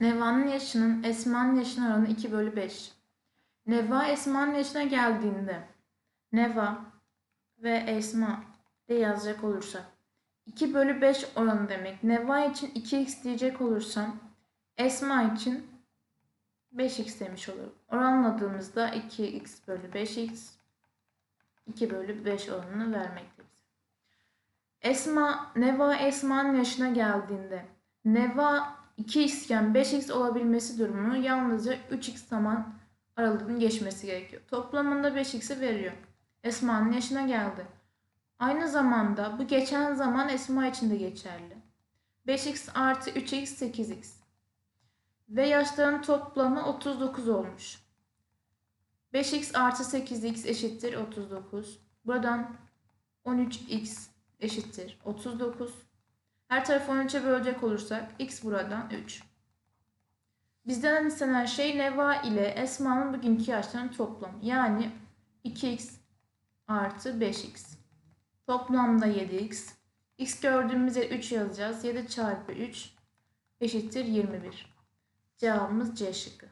Neva'nın yaşının Esma'nın yaşına oranı 2 bölü 5. Neva Esma'nın yaşına geldiğinde Neva ve Esma de yazacak olursak 2 bölü 5 oranı demek. Neva için 2x diyecek olursam Esma için 5x demiş olurum. Oranladığımızda 2x bölü 5x 2 bölü 5 oranını vermekte. Esma, Neva Esma'nın yaşına geldiğinde Neva 2x iken 5x olabilmesi durumunu yalnızca 3x zaman aralığının geçmesi gerekiyor. Toplamında 5x'i veriyor. Esma'nın yaşına geldi. Aynı zamanda bu geçen zaman Esma için de geçerli. 5x artı 3x 8x. Ve yaşların toplamı 39 olmuş. 5x artı 8x eşittir 39. Buradan 13x eşittir 39. Her tarafı 13'e bölecek olursak x buradan 3. Bizden istenen şey Neva ile Esma'nın bugünkü yaşlarının toplamı. Yani 2x artı 5x. Toplamda 7x. x gördüğümüzde 3 yazacağız. 7 çarpı 3 eşittir 21. Cevabımız C şıkkı.